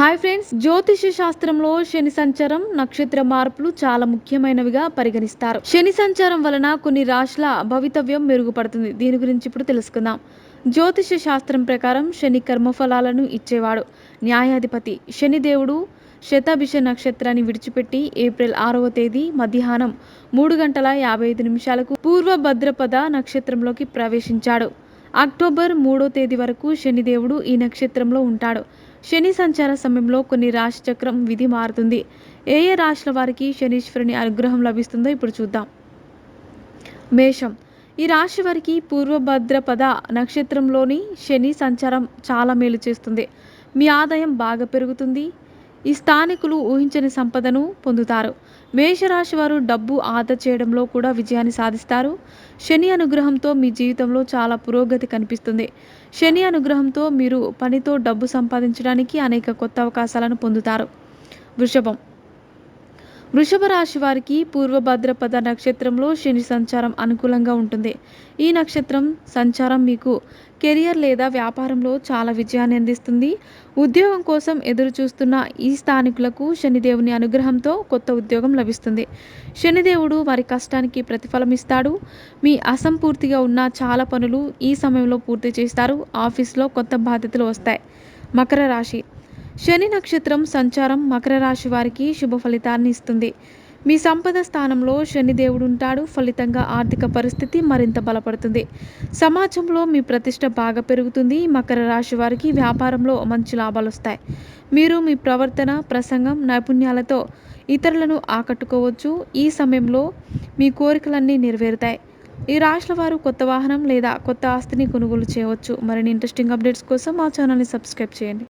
Hi friends జ్యోతిష శాస్త్రంలో శని సంచారం నక్షత్ర మార్పులు చాలా ముఖ్యమైనవిగా పరిగణిస్తారు. శని సంచారం వలన కొన్ని రాశుల భవితవ్యం మెరుగుపడుతుంది. దీని గురించి ఇప్పుడు తెలుసుకుందాం. జ్యోతిష శాస్త్రం ప్రకారం శని కర్మఫలాలను ఇచ్చేవాడు. న్యాయాధిపతి. శనిదేవుడు శతాభిష నక్షత్రాన్ని విడిచిపెట్టి ఏప్రిల్ ఆరవ తేదీ మధ్యాహ్నం మూడు గంటల యాభై ఐదు నిమిషాలకు పూర్వ భద్రపద నక్షత్రంలోకి ప్రవేశించాడు. అక్టోబర్ మూడో తేదీ వరకు శనిదేవుడు ఈ నక్షత్రంలో ఉంటాడు. శని సంచార సమయంలో కొన్ని రాశి చక్రం విధి మారుతుంది. ఏ ఏ రాశుల వారికి శనీశ్వరుని అనుగ్రహం లభిస్తుందో ఇప్పుడు చూద్దాం. మేషం. ఈ రాశి వారికి పూర్వభద్రపద నక్షత్రంలోని శని సంచారం చాలా మేలు చేస్తుంది. మీ ఆదాయం బాగా పెరుగుతుంది. ఈ స్థానికులు ఊహించని సంపదను పొందుతారు. మేషరాశి వారు డబ్బు ఆదా చేయడంలో కూడా విజయాన్ని సాధిస్తారు. శని అనుగ్రహంతో మీ జీవితంలో చాలా పురోగతి కనిపిస్తుంది. శని అనుగ్రహంతో మీరు పనితో డబ్బు సంపాదించడానికి అనేక కొత్త అవకాశాలను పొందుతారు. వృషభం వృషభ రాశి వారికి పూర్వభద్రపద నక్షత్రంలో శని సంచారం అనుకూలంగా ఉంటుంది. ఈ నక్షత్రం సంచారం మీకు కెరియర్ లేదా వ్యాపారంలో చాలా విజయాన్ని అందిస్తుంది. ఉద్యోగం కోసం ఎదురు చూస్తున్న ఈ స్థానికులకు శనిదేవుని అనుగ్రహంతో కొత్త ఉద్యోగం లభిస్తుంది. శనిదేవుడు వారి కష్టానికి ప్రతిఫలం ఇస్తాడు. మీ అసంపూర్తిగా ఉన్న చాలా పనులు ఈ సమయంలో పూర్తి చేస్తారు. ఆఫీస్లో కొత్త బాధ్యతలు వస్తాయి. మకర రాశి శని నక్షత్రం సంచారం మకర రాశి వారికి శుభ ఫలితాన్ని ఇస్తుంది. మీ సంపద స్థానంలో శనిదేవుడు ఉంటాడు ఫలితంగా ఆర్థిక పరిస్థితి మరింత బలపడుతుంది. సమాజంలో మీ ప్రతిష్ట బాగా పెరుగుతుంది. మకర రాశి వారికి వ్యాపారంలో మంచి లాభాలు వస్తాయి మీరు మీ ప్రవర్తన ప్రసంగం నైపుణ్యాలతో ఇతరులను ఆకట్టుకోవచ్చు. ఈ సమయంలో మీ కోరికలన్నీ నెరవేరుతాయి. ఈ రాశుల వారు కొత్త వాహనం లేదా కొత్త ఆస్తిని కొనుగోలు చేయవచ్చు. మరిన్ని ఇంట్రెస్టింగ్ అప్డేట్స్ కోసం మా ఛానల్ని సబ్స్క్రైబ్ చేయండి.